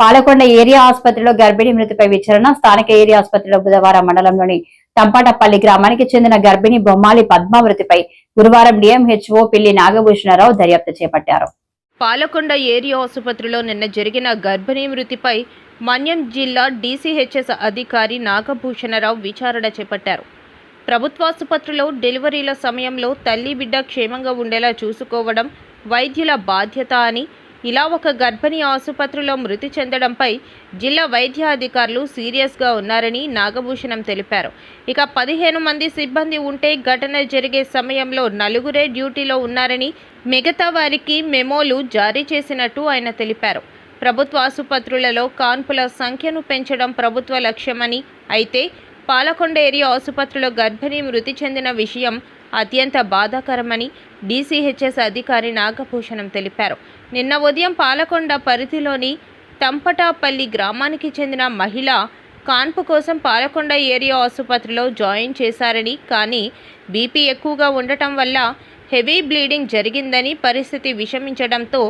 Palakonda area ఆసుపత్రిలో గర్భిణీ మృతిపై విచారణ. స్థానిక ఏరియా ఆసుపత్రిలో బుధవారం మండలంలోని తంపాటపల్లి గ్రామానికి చెందిన గర్భిణి బొమ్మాలి పద్మ మృతిపై గురువారం డిఎంహెచ్ఓ పిల్లి నాగభూషణరావు దర్యాప్తు చేపట్టారు. పాలకొండ ఏరియా ఆసుపత్రిలో నిన్న జరిగిన గర్భిణీ మృతిపై మన్యం జిల్లా డీసీహెచ్ఎస్ అధికారి నాగభూషణరావు విచారణ చేపట్టారు. ప్రభుత్వాసుపత్రిలో డెలివరీల సమయంలో తల్లి బిడ్డ క్షేమంగా ఉండేలా చూసుకోవడం వైద్యుల బాధ్యత అని ఇలా ఒక గర్భిణీ ఆసుపత్రిలో మృతి చెందడంపై జిల్లా వైద్యాధికారులు సీరియస్గా ఉన్నారని నాగభూషణం తెలిపారు. ఇక పదిహేను మంది సిబ్బంది ఉంటే ఘటన జరిగే సమయంలో నలుగురే డ్యూటీలో ఉన్నారని మిగతా వారికి మెమోలు జారీ చేసినట్టు ఆయన తెలిపారు. ప్రభుత్వ ఆసుపత్రులలో కాన్పుల సంఖ్యను పెంచడం ప్రభుత్వ లక్ష్యమని అయితే పాలకొండ ఏరియా ఆసుపత్రిలో గర్భిణీ మృతి చెందిన విషయం అత్యంత బాధాకరమని డీసీహెచ్ఎస్ అధికారి నాగభూషణం తెలిపారు. నిన్న ఉదయం పాలకొండ పరిధిలోని తంపటాపల్లి గ్రామానికి చెందిన మహిళ కాన్పు కోసం పాలకొండ ఏరియా ఆసుపత్రిలో జాయిన్ చేశారని కానీ బీపీ ఎక్కువగా ఉండటం వల్ల హెవీ బ్లీడింగ్ జరిగిందని పరిస్థితి విషమించడంతో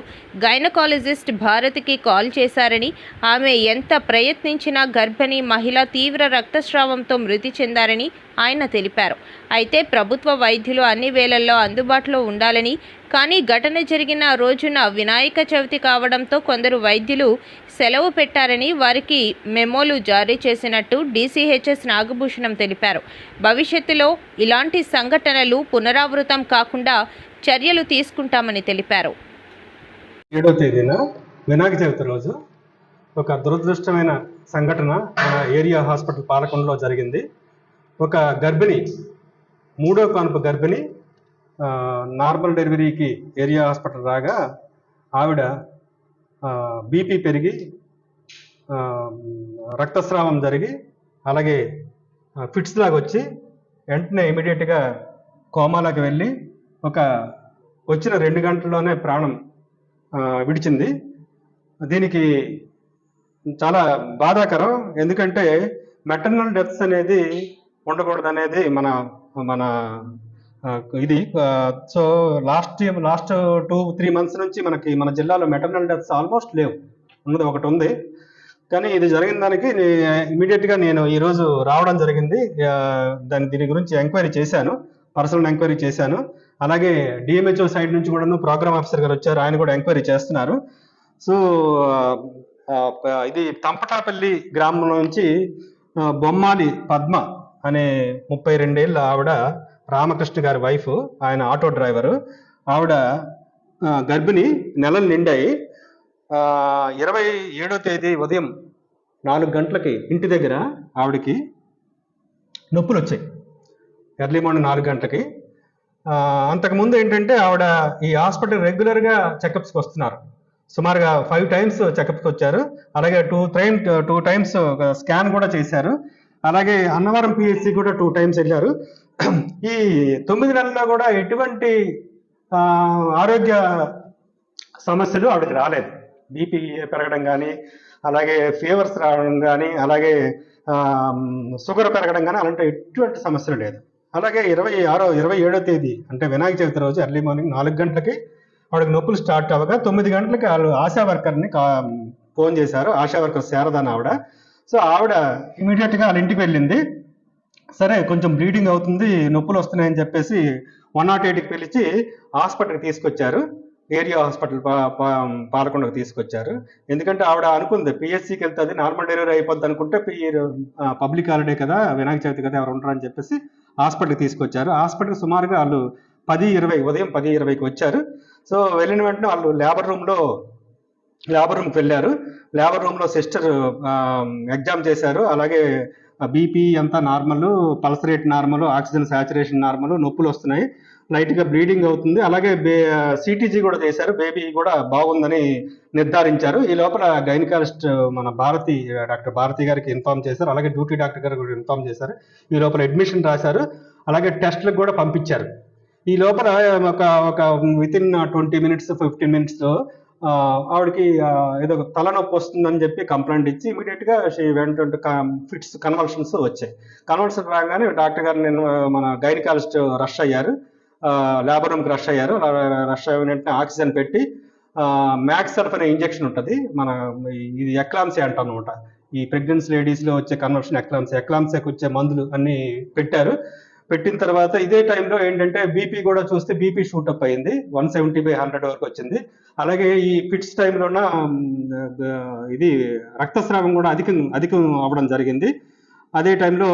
గైనకాలజిస్ట్ భారతికి కాల్ చేశారని ఆమె ఎంత ప్రయత్నించినా గర్భిణీ మహిళ తీవ్ర రక్తస్రావంతో మృతి చెందారని ఆయన తెలిపారు. అయితే ప్రభుత్వ వైద్యులు అన్ని వేళల్లో అందుబాటులో ఉండాలని కానీ ఘటన జరిగిన రోజున వినాయక చవితి కావడంతో కొందరు వైద్యులు సెలవు పెట్టారని వారికి మెమోలు జారీ చేసినట్టు డీసీహెచ్ఎస్ నాగభూషణం తెలిపారు. భవిష్యత్తులో ఇలాంటి సంఘటనలు పునరావృతం కాకుండా చర్యలు తీసుకుంటామని తెలిపారు. ఏడో తేదీన వినాయక చవితి రోజు ఒక దురదృష్టమైన సంఘటన మన ఏరియా హాస్పిటల్ పాలకొండలో జరిగింది. ఒక గర్భిణి మూడో కానుపు గర్భిణి నార్మల్ డెలివరీకి ఏరియా హాస్పిటల్ రాగా ఆవిడ బీపీ పెరిగి రక్తస్రావం జరిగి అలాగే ఫిట్స్ లాగా వచ్చి వెంటనే ఇమీడియట్గా కోమాలోకి వెళ్ళి ఒక వచ్చిన రెండు గంటల్లోనే ప్రాణం విడిచింది. దీనికి చాలా బాధాకరం. ఎందుకంటే మెటర్నల్ డెత్స్ అనేది ఉండకూడదు అనేది మన మన ఇది. So last last two three months నుంచి మనకి మన జిల్లాలో మెటర్నల్ డెత్స్ ఆల్మోస్ట్ లేవు. ఉన్నది ఒకటి ఉంది. కానీ ఇది జరిగిన దానికి ఇమీడియట్గా నేను ఈరోజు రావడం జరిగింది. దాని దీని గురించి ఎంక్వైరీ చేశాను. పర్సనల్ ఎంక్వైరీ చేశాను. అలాగే డిఎంహెచ్ఓ సైడ్ నుంచి కూడా ప్రోగ్రామ్ ఆఫీసర్ గారు వచ్చారు. ఆయన కూడా ఎంక్వైరీ చేస్తున్నారు. సో ఇది తంపటాపల్లి గ్రామం నుంచి బొమ్మాలి పద్మ అనే ముప్పై రెండేళ్ళ ఆవిడ రామకృష్ణ గారి వైఫ్ ఆయన ఆటో డ్రైవరు. ఆవిడ గర్భిణి నెలలు నిండాయి. ఇరవై ఏడో తేదీ ఉదయం నాలుగు గంటలకి ఇంటి దగ్గర ఆవిడకి నొప్పులు వచ్చాయి ఎర్లీ మార్నింగ్ నాలుగు గంటలకి. అంతకుముందు ఏంటంటే ఆవిడ ఈ హాస్పిటల్ రెగ్యులర్గా చెకప్స్కి వస్తున్నారు. సుమారుగా ఫైవ్ టైమ్స్ చెకప్కి వచ్చారు. అలాగే two time two times scan కూడా చేశారు. అలాగే అన్నవరం పిహెచ్సి కూడా టూ టైమ్స్ వెళ్ళారు. ఈ తొమ్మిది నెలల్లో కూడా ఎటువంటి ఆరోగ్య సమస్యలు ఆవిడకి రాలేదు. బీపీ పెరగడం కానీ అలాగే ఫీవర్స్ రావడం కానీ అలాగే షుగర్ పెరగడం కానీ అలాంటి ఎటువంటి సమస్యలు లేదు. అలాగే ఇరవై ఆరో ఇరవై ఏడో తేదీ అంటే వినాయక చవితి రోజు ఎర్లీ మార్నింగ్ నాలుగు గంటలకి ఆవిడకి నొప్పులు స్టార్ట్ అవ్వగా తొమ్మిది గంటలకి వాళ్ళు ఆశా వర్కర్ని కా ఫోన్ చేశారు. ఆశా వర్కర్ శారదాని ఆవిడ. సో ఆవిడ ఇమీడియట్గా వాళ్ళ ఇంటికి వెళ్ళింది. సరే కొంచెం బ్లీడింగ్ అవుతుంది నొప్పులు వస్తున్నాయని చెప్పేసి వన్ నాట్ ఎయిట్కి పిలిచి హాస్పిటల్కి తీసుకొచ్చారు. ఏరియా హాస్పిటల్ పాలకొండకు తీసుకొచ్చారు. ఎందుకంటే ఆవిడ అనుకుంది పిఎస్సికి వెళ్తుంది నార్మల్ డెలివరీ అయిపోద్ది అనుకుంటే పబ్లిక్ హాలిడే కదా వినాయక చవితి కదా ఎవరు ఉంటారని అని చెప్పేసి హాస్పిటల్కి తీసుకొచ్చారు. హాస్పిటల్ సుమారుగా వాళ్ళు పది ఇరవై ఉదయం పది ఇరవైకి వచ్చారు. సో వెళ్ళిన వెంటనే వాళ్ళు లేబర్ రూమ్లో లేబర్ రూమ్కి వెళ్ళారు. లేబర్ రూమ్లో సిస్టర్ ఎగ్జామ్ చేశారు. అలాగే బీపీ అంతా normal pulse rate normal oxygen saturation normal నొప్పులు వస్తున్నాయి. లైట్గా బ్లీడింగ్ అవుతుంది. అలాగే బే సిటీజీ కూడా చేశారు. బేబీ కూడా బాగుందని నిర్ధారించారు. ఈ లోపల గైనకాలజిస్ట్ మన భారతి డాక్టర్ భారతి గారికి ఇన్ఫార్మ్ చేశారు. అలాగే డ్యూటీ డాక్టర్ గారు కూడా ఇన్ఫార్మ్ చేశారు. ఈ లోపల అడ్మిషన్ రాశారు. అలాగే టెస్ట్లకు కూడా పంపించారు. ఈ లోపల ఒక ఒక within twenty minutes fifteen మినిట్స్లో ఆవిడకి ఏదో ఒక తలనొప్పి వస్తుందని చెప్పి కంప్లైంట్ ఇచ్చి ఇమీడియట్గా షీ వెంట ఫిట్స్ కన్వల్షన్స్ వచ్చాయి. కన్వల్షన్ రాగానే డాక్టర్ గారు నేను మన గైనకాలజిస్ట్ రష్ అయ్యారు. లేబర్ రూమ్కి రష్ అయ్యారు. రష్ అయిన వెంటనే ఆక్సిజన్ పెట్టి మ్యాక్సర్ఫ్ అనే ఇంజెక్షన్ ఉంటుంది. మన ఇది ఎక్లాంసీ అంటాం అనమాట ఈ ప్రెగ్నెన్సీ లేడీస్లో వచ్చే కన్వర్షన్ ఎక్లాంసీ ఎక్లాంసీకి వచ్చే మందులు అన్ని పెట్టారు. పెట్టిన తర్వాత ఇదే టైంలో ఏంటంటే బీపీ కూడా చూస్తే బీపీ షూటప్ అయింది. వన్ సెవెంటీ బై హండ్రెడ్ వరకు వచ్చింది. అలాగే ఈ ఫిట్స్ టైంలోన ఇది రక్తస్రావం కూడా అధికం అధికం అవ్వడం జరిగింది. అదే టైంలో